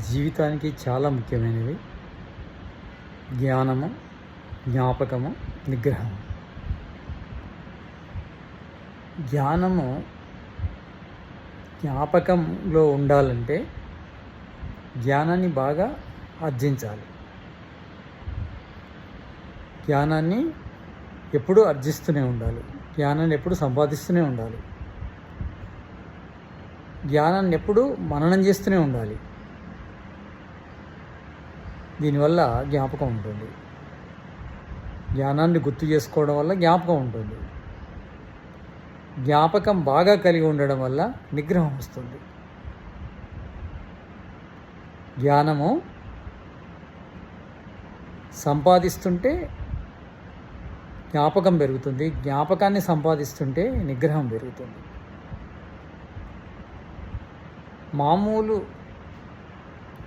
జీవితానికి చాలా ముఖ్యమైనవి. జ్ఞానము జ్ఞాపకము నిగ్రహము. జ్ఞానము జ్ఞాపకంలో ఉండాలంటే జ్ఞానాన్ని బాగా అర్జించాలి జ్ఞానాన్ని ఎప్పుడూ అర్జిస్తూనే ఉండాలి. జ్ఞానాన్ని ఎప్పుడు సంపాదిస్తూనే ఉండాలి. జ్ఞానాన్ని ఎప్పుడు మననం చేస్తూనే ఉండాలి. దీనివల్ల జ్ఞాపకం ఉంటుంది. జ్ఞానాన్ని గుర్తు చేసుకోవడం వల్ల జ్ఞాపకం ఉంటుంది. జ్ఞాపకం బాగా కలిగి ఉండడం వల్ల నిగ్రహం వస్తుంది. జ్ఞానము సంపాదిస్తుంటే జ్ఞాపకం పెరుగుతుంది. జ్ఞాపకాన్ని సంపాదిస్తుంటే నిగ్రహం పెరుగుతుంది. మామూలు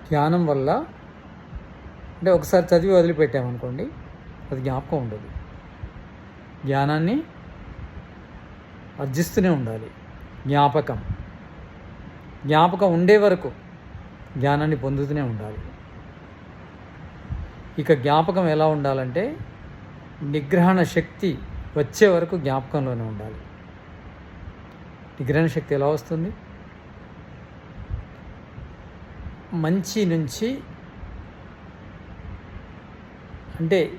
జ్ఞానం వల్ల అంటే ఒకసారి చదివి వదిలిపెట్టామనుకోండి అది జ్ఞాపకం ఉండదు. జ్ఞానాన్ని అర్జిస్తూనే ఉండాలి. జ్ఞాపకం. జ్ఞాపకం ఉండే వరకు జ్ఞానాన్ని పొందుతూనే ఉండాలి. ఇక జ్ఞాపకం ఎలా ఉండాలంటే నిగ్రహణ శక్తి వచ్చే వరకు జ్ఞాపకంలోనే ఉండాలి. నిగ్రహణ శక్తి ఎలా వస్తుంది? మంచి నుంచి అంటే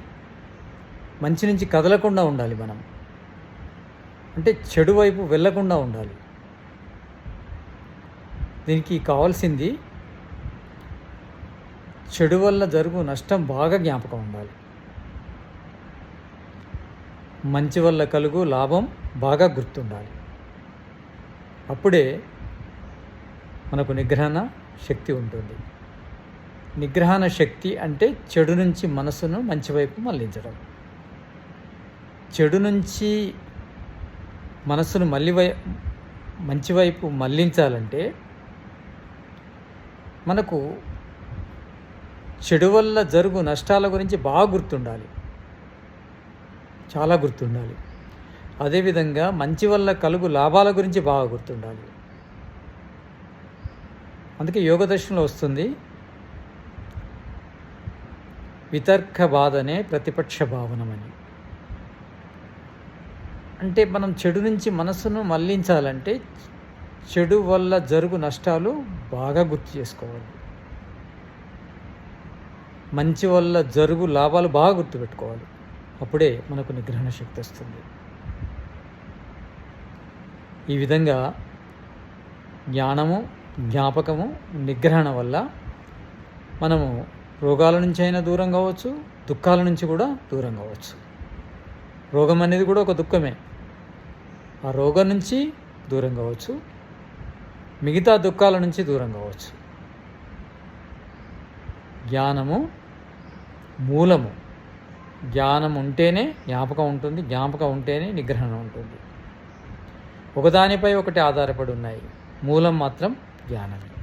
మంచి నుంచి కదలకుండా ఉండాలి మనం. అంటే చెడు వైపు వెళ్ళకుండా ఉండాలి. దీనికి కావాల్సింది చెడు వల్ల జరుగు నష్టం బాగా జ్ఞాపకం ఉండాలి. మంచి వల్ల కలుగు లాభం బాగా గుర్తుండాలి. అప్పుడే మనకు నిగ్రహణ శక్తి ఉంటుంది. నిగ్రహణ శక్తి అంటే చెడు నుంచి మనసును మంచి వైపు మళ్ళించడం. చెడు నుంచి మనసును మళ్ళీ వై మంచి వైపు మళ్ళించాలంటే మనకు చెడు వల్ల జరుగు నష్టాల గురించి బాగా గుర్తుండాలి. చాలా గుర్తుండాలి. అదేవిధంగా మంచి వల్ల కలుగు లాభాల గురించి బాగా గుర్తుండాలి. అందుకే యోగదర్శనంలో వస్తుంది వితర్క బాధనే ప్రతిపక్ష భావనమని. అంటే మనం చెడు నుంచి మనసును మళ్ళించాలంటే చెడు వల్ల జరుగు నష్టాలు బాగా గుర్తు చేసుకోవాలి. మంచి వల్ల జరుగు లాభాలు బాగా గుర్తుపెట్టుకోవాలి అప్పుడే మనకు నిగ్రహణ శక్తి వస్తుంది. ఈ విధంగా జ్ఞానము జ్ఞాపకము నిగ్రహణ వల్ల మనము రోగాల నుంచి అయినా దూరం కావచ్చు దుఃఖాల నుంచి కూడా దూరం కావచ్చు. రోగం అనేది కూడా ఒక దుఃఖమే. ఆ రోగం నుంచి దూరం కావచ్చు మిగతా దుఃఖాల నుంచి దూరం కావచ్చు. జ్ఞానము మూలము. జ్ఞానం ఉంటేనే జ్ఞాపకం ఉంటుంది జ్ఞాపకం ఉంటేనే నిగ్రహణ ఉంటుంది. ఒకదానిపై ఒకటి ఆధారపడి ఉన్నాయి. మూలం మాత్రం జ్ఞానమే.